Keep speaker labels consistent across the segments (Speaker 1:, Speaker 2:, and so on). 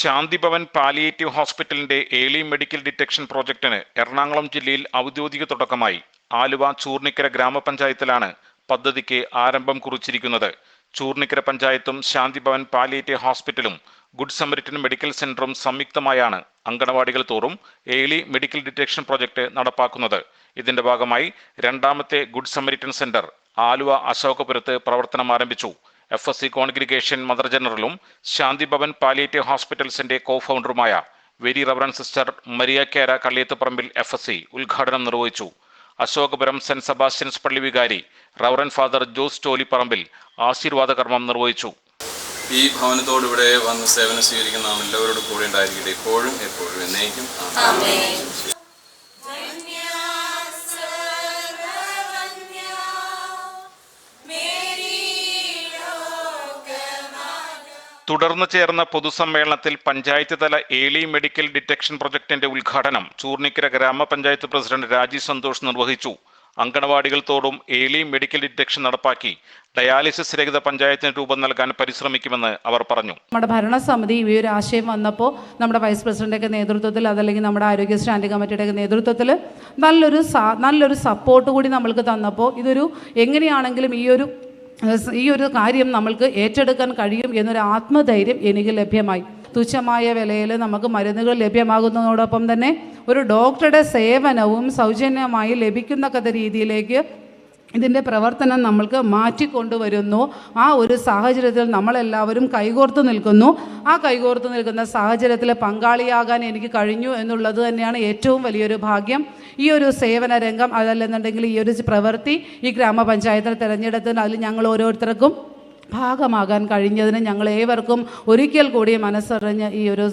Speaker 1: Shanti Bhavan palliative ഹോസ്പിറ്റലിന്റെ early medical detection പ്രോജക്ടിന് എറണാകുളം ജില്ലയിൽ ഔദ്യോഗിക തുടക്കമായി. ആലുവ ചൂർണിക്കര ഗ്രാമപഞ്ചായത്തിലാണ് പദ്ധതിക്ക് ആരംഭം കുറിച്ചിരിക്കുന്നത്. ചൂർണിക്കര പഞ്ചായത്തും ശാന്തിഭവൻ പാലിയേറ്റീവ് ഹോസ്പിറ്റലും ഗുഡ് സമരിറ്റൻ മെഡിക്കൽ സെന്ററും സംയുക്തമായാണ് അങ്കണവാടികൾ തോറും ഏളി മെഡിക്കൽ ഡിറ്റക്ഷൻ പ്രോജക്ട് നടപ്പാക്കുന്നത്. ഇതിന്റെ ഭാഗമായി രണ്ടാമത്തെ ഗുഡ് സമരിറ്റൻ സെന്റർ ആലുവ അശോകപുരത്ത് പ്രവർത്തനം ആരംഭിച്ചു. F S C congregation mother ജനറലും Shanthibhavan palliative ഹോസ്പിറ്റൽസിന്റെ കോ ഫൗണ്ടറുമായ very reverend sister Maria Kera Kalliyathuparambil F S C ഉദ്ഘാടനം നിർവഹിച്ചു. അശോകപുരം സെന്റ് സെബാസ്റ്റ്യൻസ് പള്ളി വികാരി റവറൻ ഫാദർ ജോസ് ടോലിപ്പറമ്പിൽ ആശീർവാദ കർമ്മം നിർവഹിച്ചു.
Speaker 2: ഈ ഭവനത്തോട് ഇവിടെ വന്ന് സേവനം സ്വീകരിക്കുന്ന നാം എല്ലാവരോടും കൂടെ ഉണ്ടായിരിക്കട്ടെ. എപ്പോഴും എപ്പോഴും എന്നേക്കും.
Speaker 1: തുടർന്ന് ചേർന്ന പൊതുസമ്മേളനത്തിൽ പഞ്ചായത്ത് തല ഏലി മെഡിക്കൽ ഡിറ്റക്ഷൻ പ്രൊജക്ടിന്റെ ഉദ്ഘാടനം ചൂർണിക്കര ഗ്രാമപഞ്ചായത്ത് പ്രസിഡന്റ് രാജി സന്തോഷ് നിർവഹിച്ചു. അങ്കണവാടികൾ തോറും ഏലി മെഡിക്കൽ ഡിറ്റക്ഷൻ നടപ്പാക്കി. ഡയാലിസിസ് രഹിത പഞ്ചായത്തിന് രൂപം നൽകാൻ പരിശ്രമിക്കുമെന്ന് അവർ പറഞ്ഞു.
Speaker 3: നമ്മുടെ ഭരണസമിതി ഈ ഒരു ആശയം വന്നപ്പോൾ നമ്മുടെ വൈസ് പ്രസിഡന്റൊക്കെ നേതൃത്വത്തിൽ അതല്ലെങ്കിൽ നമ്മുടെ ആരോഗ്യ സ്റ്റാൻഡിംഗ് കമ്മിറ്റിയുടെ നേതൃത്വത്തിൽ നല്ലൊരു നല്ലൊരു സപ്പോർട്ട് കൂടി നമ്മൾക്ക് തന്നപ്പോൾ ഇതൊരു എങ്ങനെയാണെങ്കിലും ഈ ഒരു ഈ ഒരു കാര്യം നമ്മൾക്ക് ഏറ്റെടുക്കാൻ കഴിയും എന്നൊരു ആത്മധൈര്യം എനിക്ക് ലഭ്യമായി. തുച്ഛമായ വിലയിൽ നമുക്ക് മരുന്നുകൾ ലഭ്യമാകുന്നതോടൊപ്പം തന്നെ ഒരു ഡോക്ടറുടെ സേവനവും സൗജന്യമായി ലഭിക്കുന്നക്കത്ത രീതിയിലേക്ക് ഇതിന്റെ പ്രവർത്തനം നമ്മൾക്ക് മാറ്റിക്കൊണ്ടുവരുന്നു. ആ ഒരു സാഹചര്യത്തിൽ നമ്മളെല്ലാവരും കൈകോർത്ത് നിൽക്കുന്നു. ആ കൈകോർത്ത് നിൽക്കുന്ന സാഹചര്യത്തിൽ പങ്കാളിയാകാൻ എനിക്ക് കഴിഞ്ഞു എന്നുള്ളത് തന്നെയാണ് ഏറ്റവും വലിയൊരു ഭാഗ്യം. ഈ ഒരു സേവന രംഗം അതല്ലെന്നുണ്ടെങ്കിൽ ഈ ഒരു പ്രവൃത്തി ഈ ഗ്രാമപഞ്ചായത്തിന് തിരഞ്ഞെടുത്തതിന് അതിൽ ഞങ്ങൾ ഓരോരുത്തർക്കും ഭാഗമാകാൻ കഴിഞ്ഞതിന് ഞങ്ങൾ ഏവർക്കും ഒരിക്കൽ കൂടി മനസ്സറിഞ്ഞ് ഈ ഒരു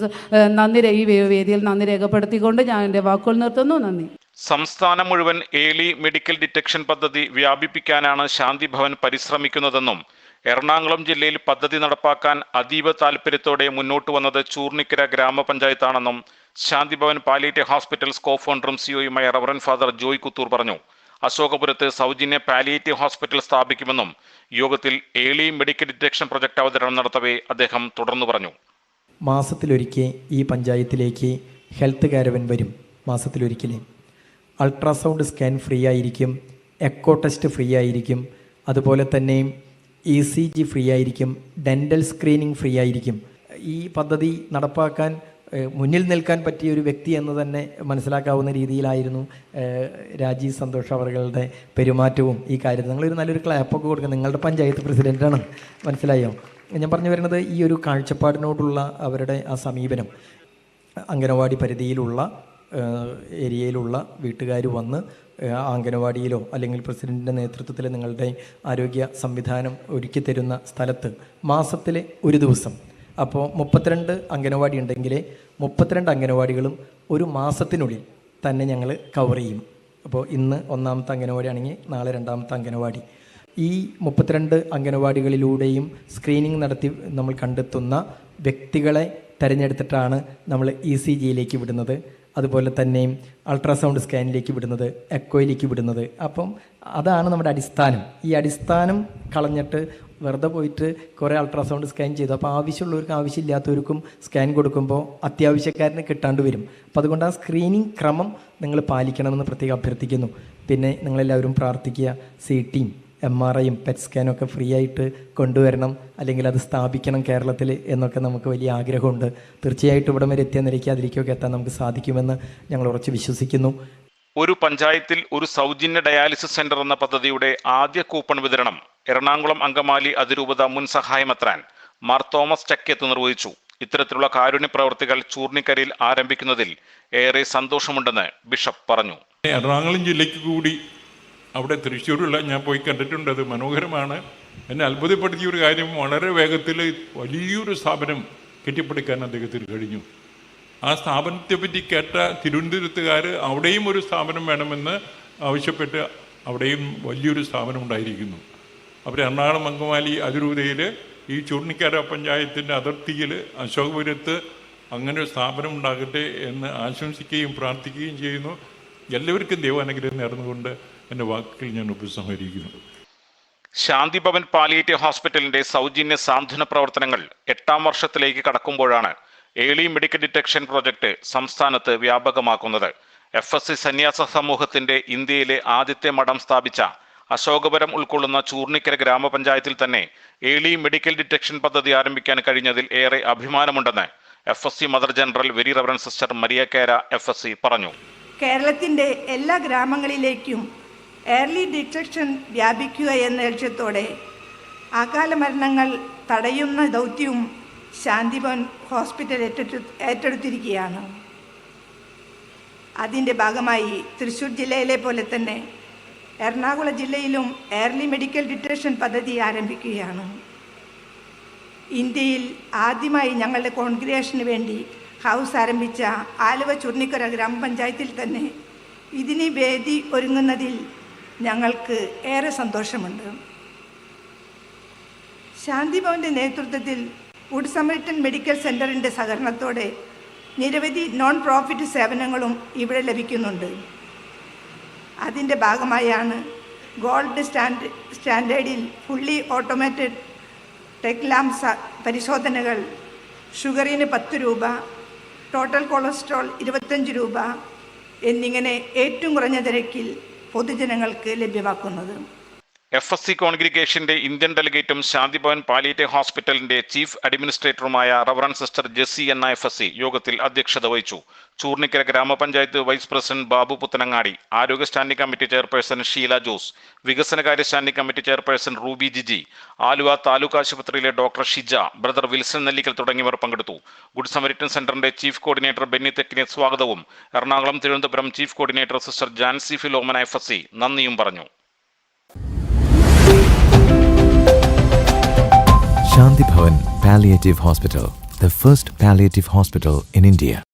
Speaker 3: നന്ദി ഈ വേദിയിൽ നന്ദി രേഖപ്പെടുത്തിക്കൊണ്ട് ഞാൻ എന്റെ വാക്കുകൾ നിർത്തുന്നു. നന്ദി.
Speaker 1: സംസ്ഥാനം മുഴുവൻ ഏലി മെഡിക്കൽ ഡിറ്റക്ഷൻ പദ്ധതി വ്യാപിപ്പിക്കാനാണ് ശാന്തിഭവൻ പരിശ്രമിക്കുന്നതെന്നും എറണാകുളം ജില്ലയിൽ പദ്ധതി നടപ്പാക്കാൻ അതീവ താൽപര്യത്തോടെ മുന്നോട്ട് വന്നത് ചൂർണിക്കര ഗ്രാമപഞ്ചായത്താണെന്നും ശാന്തിഭവൻ പാലിയേറ്റ് ഹോസ്പിറ്റൽ കോ ഫൗണ്ടറും സിഒയുമായ റവറൻ ഫാദർ ജോയ് കുത്തൂർ പറഞ്ഞു. അശോകപുരത്ത് സൗജന്യ പാലിയേറ്റ് ഹോസ്പിറ്റൽ സ്ഥാപിക്കുമെന്നും യോഗത്തിൽ ഏളി മെഡിക്കൽ ഡിറ്റക്ഷൻ പ്രൊജക്ട് അവതരണം നടത്തവേ അദ്ദേഹം തുടർന്നു പറഞ്ഞു.
Speaker 4: മാസത്തിലൊരിക്കൽ ഈ പഞ്ചായത്തിലേക്ക് ഹെൽത്ത് കാരവൻ വരും. മാസത്തിലൊരിക്കലേ അൾട്രാസൗണ്ട് സ്കാൻ ഫ്രീ ആയിരിക്കും എക്കോ ടെസ്റ്റ് ഫ്രീ ആയിരിക്കും അതുപോലെ തന്നെ ഇ സി ജി ഫ്രീ ആയിരിക്കും ഡെന്റൽ സ്ക്രീനിങ് ഫ്രീ ആയിരിക്കും ഈ പദ്ധതി നടപ്പാക്കാൻ മുന്നിൽ നിൽക്കാൻ പറ്റിയ ഒരു വ്യക്തി എന്ന് തന്നെ മനസ്സിലാക്കാവുന്ന രീതിയിലായിരുന്നു രാജീവ് സന്തോഷ് അവരുടെ പെരുമാറ്റവും ഈ കാര്യത്തിൽ. നിങ്ങളൊരു നല്ലൊരു ക്ലാപ്പൊക്കെ കൊടുക്കുക നിങ്ങളുടെ പഞ്ചായത്ത് പ്രസിഡന്റാണ് മനസ്സിലായോ? ഞാൻ പറഞ്ഞു വരുന്നത് ഈ ഒരു കാഴ്ചപ്പാടിനോടുള്ള അവരുടെ ആ സമീപനം അംഗനവാടി പരിധിയിലുള്ള ഏരിയയിലുള്ള വീട്ടുകാർ വന്ന് അംഗനവാടിയിലോ അല്ലെങ്കിൽ പ്രസിഡന്റിന്റെ നേതൃത്വത്തിൽ നിങ്ങളുടെ ആരോഗ്യ സംവിധാനം ഒരുക്കി തരുന്ന സ്ഥലത്ത് മാസത്തിലെ ഒരു ദിവസം. അപ്പോൾ മുപ്പത്തിരണ്ട് അംഗനവാടി ഉണ്ടെങ്കിൽ മുപ്പത്തിരണ്ട് അംഗനവാടികളും ഒരു മാസത്തിനുള്ളിൽ തന്നെ ഞങ്ങൾ കവർ ചെയ്യും. അപ്പോൾ ഇന്ന് ഒന്നാമത്തെ അംഗനവാടി ആണെങ്കിൽ നാളെ രണ്ടാമത്തെ അംഗനവാടി. ഈ മുപ്പത്തിരണ്ട് അംഗനവാടികളിലൂടെയും സ്ക്രീനിങ് നടത്തി നമ്മൾ കണ്ടെത്തുന്ന വ്യക്തികളെ തിരഞ്ഞെടുത്തിട്ടാണ് നമ്മൾ ഇ സി ജിയിലേക്ക് വിടുന്നത്. അതുപോലെ തന്നെ അൾട്രാസൗണ്ട് സ്കാനിലേക്ക് വിടുന്നത് എക്കോയിലേക്ക് വിടുന്നത്. അപ്പം അതാണ് നമ്മുടെ അടിസ്ഥാനം. ഈ അടിസ്ഥാനം കളഞ്ഞിട്ട് വെറുതെ പോയിട്ട് കുറേ അൾട്രാസൗണ്ട് സ്കാൻ ചെയ്തു. അപ്പോൾ ആവശ്യമുള്ളവർക്കും ആവശ്യമില്ലാത്തവർക്കും സ്കാൻ കൊടുക്കുമ്പോൾ അത്യാവശ്യക്കാരന് കിട്ടാണ്ട് വരും. അപ്പോൾ അതുകൊണ്ട് ആ സ്ക്രീനിങ് ക്രമം നിങ്ങൾ പാലിക്കണമെന്ന് പ്രത്യേകം അഭ്യർത്ഥിക്കുന്നു. പിന്നെ നിങ്ങളെല്ലാവരും പ്രാർത്ഥിക്കുക. സി ടിയും എം ആർ ഐയും പെറ്റ് സ്കാനും ഒക്കെ ഫ്രീ ആയിട്ട് കൊണ്ടുവരണം അല്ലെങ്കിൽ അത് സ്ഥാപിക്കണം കേരളത്തിൽ എന്നൊക്കെ നമുക്ക് വലിയ ആഗ്രഹമുണ്ട്. തീർച്ചയായിട്ടും ഇവിടം വരെ എത്തിയ നിലയ്ക്ക് അതിലേക്കൊക്കെ എത്താൻ നമുക്ക് സാധിക്കുമെന്ന് ഞങ്ങൾ ഉറച്ച് വിശ്വസിക്കുന്നു.
Speaker 1: ഒരു പഞ്ചായത്തിൽ ഒരു സൗജന്യ ഡയാലിസിസ് സെന്റർ എന്ന പദ്ധതിയുടെ ആദ്യ കൂപ്പൺ വിതരണം എറണാകുളം അങ്കമാലി അതിരൂപത മുൻ സഹായമത്രാൻ മാർ തോമസ് ചക്കേത്ത് നിർവഹിച്ചു. ഇത്തരത്തിലുള്ള കാരുണ്യ പ്രവർത്തികൾ ചൂർണിക്കരയിൽ ആരംഭിക്കുന്നതിൽ ഏറെ സന്തോഷമുണ്ടെന്ന് ബിഷപ്പ് പറഞ്ഞു.
Speaker 5: എറണാകുളം ജില്ലയ്ക്ക് കൂടി അവിടെ തൃശ്ശൂരുള്ള ഞാൻ പോയി കണ്ടിട്ടുണ്ട് അത് മനോഹരമാണ്. എന്നെ അത്ഭുതപ്പെടുത്തിയ ഒരു കാര്യം വളരെ വേഗത്തിൽ വലിയൊരു സ്ഥാപനം കെട്ടിപ്പടുക്കാൻ അദ്ദേഹത്തിന് കഴിഞ്ഞു. ആ സ്ഥാപനത്തെ പറ്റി കേട്ട തിരുവനന്തപുരത്തുകാർ അവിടെയും ഒരു സ്ഥാപനം വേണമെന്ന് ആവശ്യപ്പെട്ട് അവിടെയും വലിയൊരു സ്ഥാപനം ഉണ്ടായിരിക്കുന്നു. അവർ എറണാകുളം അങ്കമാലി അതിരൂതയിൽ ഈ ചൂർണിക്കര പഞ്ചായത്തിന്റെ അതിർത്തിയിൽ അശോകപുരത്ത് അങ്ങനെ ഒരു സ്ഥാപനം ഉണ്ടാകട്ടെ എന്ന് ആശംസിക്കുകയും പ്രാർത്ഥിക്കുകയും ചെയ്യുന്നു. എല്ലാവർക്കും ദൈവാനുഗ്രഹം നേർന്നുകൊണ്ട് എന്റെ വാക്കുകൾ ഞാൻ ഉപസംഹരിക്കുന്നു.
Speaker 1: ശാന്തിഭവൻ പാലിയേറ്റീവ് ഹോസ്പിറ്റലിന്റെ സൗജന്യ സാന്ത്വന പ്രവർത്തനങ്ങൾ എട്ടാം വർഷത്തിലേക്ക് കടക്കുമ്പോഴാണ് ഏളി മെഡിക്കൽ ഡിറ്റക്ഷൻ പ്രോജക്ട് സംസ്ഥാനത്ത് വ്യാപകമാക്കുന്നത്. എഫ് എസ് സി സന്യാസ സമൂഹത്തിന്റെ ഇന്ത്യയിലെ ആദ്യത്തെ മഠം സ്ഥാപിച്ച അശോകപുരം ഉൾക്കൊള്ളുന്ന ചൂർണിക്കര ഗ്രാമപഞ്ചായത്തിൽ തന്നെ ഏളി മെഡിക്കൽ ഡിറ്റക്ഷൻ പദ്ധതി ആരംഭിക്കാൻ കഴിഞ്ഞതിൽ ഏറെ അഭിമാനമുണ്ടെന്ന് F S C mother general very reverend sister Maria Kera F S C പറഞ്ഞു.
Speaker 6: കേരളത്തിന്റെ എല്ലാ ഗ്രാമങ്ങളിലേക്കും ഏർലി ഡിറ്റക്ഷൻ വ്യാപിക്കുക എന്ന ലക്ഷ്യത്തോടെ അകാല മരണങ്ങൾ തടയുന്ന ദൗത്യവും ശാന്തിഭവൻ ഹോസ്പിറ്റൽ ഏറ്റെടു ഏറ്റെടുത്തിരിക്കുകയാണ്. അതിന്റെ ഭാഗമായി തൃശ്ശൂർ ജില്ലയിലെ പോലെ തന്നെ എറണാകുളം ജില്ലയിലും ഏർലി മെഡിക്കൽ ഡിറ്റക്ഷൻ പദ്ധതി ആരംഭിക്കുകയാണ്. ഇന്ത്യയിൽ ആദ്യമായി ഞങ്ങളുടെ കോൺഗ്രേഷന് വേണ്ടി ഹൗസ് ആരംഭിച്ച ആലുവ ചുർണിക്കര ഗ്രാമപഞ്ചായത്തിൽ തന്നെ ഇതിന് വേദി ഒരുങ്ങുന്നതിൽ ഞങ്ങൾക്ക് ഏറെ സന്തോഷമുണ്ട്. ശാന്തിഭവന്റെ നേതൃത്വത്തിൽ ഗുഡ് സമരിട്ടൻ മെഡിക്കൽ സെന്ററിന്റെ സഹകരണത്തോടെ നിരവധി നോൺ പ്രോഫിറ്റ് സേവനങ്ങളും ഇവിടെ ലഭിക്കുന്നുണ്ട്. അതിന്റെ ഭാഗമായാണ് ഗോൾഡ് സ്റ്റാൻഡ് സ്റ്റാൻഡേർഡിൽ ഫുള്ളി ഓട്ടോമാറ്റഡ് ടെക്ലാം സ പരിശോധനകൾ ഷുഗറിന് പത്ത് രൂപ ടോട്ടൽ കൊളസ്ട്രോൾ ഇരുപത്തഞ്ച് രൂപ എന്നിങ്ങനെ ഏറ്റവും കുറഞ്ഞ നിരക്കിൽ പൊതുജനങ്ങൾക്ക് ലഭ്യമാക്കുന്നത്.
Speaker 1: എഫ് എസ് സി കോൺഗ്രിഗേഷന്റെ ഇന്ത്യൻ ഡെലിഗേറ്റും ശാന്തിഭവൻ പാലിയേറ്റീവ് ഹോസ്പിറ്റലിന്റെ ചീഫ് അഡ്മിനിസ്ട്രേറ്ററുമായ റവറൻ സിസ്റ്റർ ജെസ്സി എന്ന എഫ് എസ് സി യോഗത്തിൽ അധ്യക്ഷത വഹിച്ചു. ചൂർണിക്കര ഗ്രാമപഞ്ചായത്ത് വൈസ് പ്രസിഡന്റ് ബാബു പുത്തനങ്ങാടി ആരോഗ്യ standing committee chairperson Sheela Jose വികസനകാര്യ standing committee chairperson Ruby Jiji Aluva taluk ആശുപത്രിയിലെ doctor Shija brother Wilson Nellikkal തുടങ്ങിയവർ പങ്കെടുത്തു. ഗുഡ് സമരിറ്റൻ സെന്ററിന്റെ ചീഫ് കോർഡിനേറ്റർ ബെന്നി തെക്കിനെ സ്വാഗതവും. Ernakulam Thiruvananthapuram chief coordinator sister Jancy Philomena F S C നന്ദിയും പറഞ്ഞു.
Speaker 7: Shanti Bhavan Palliative Hospital, the first palliative hospital in India.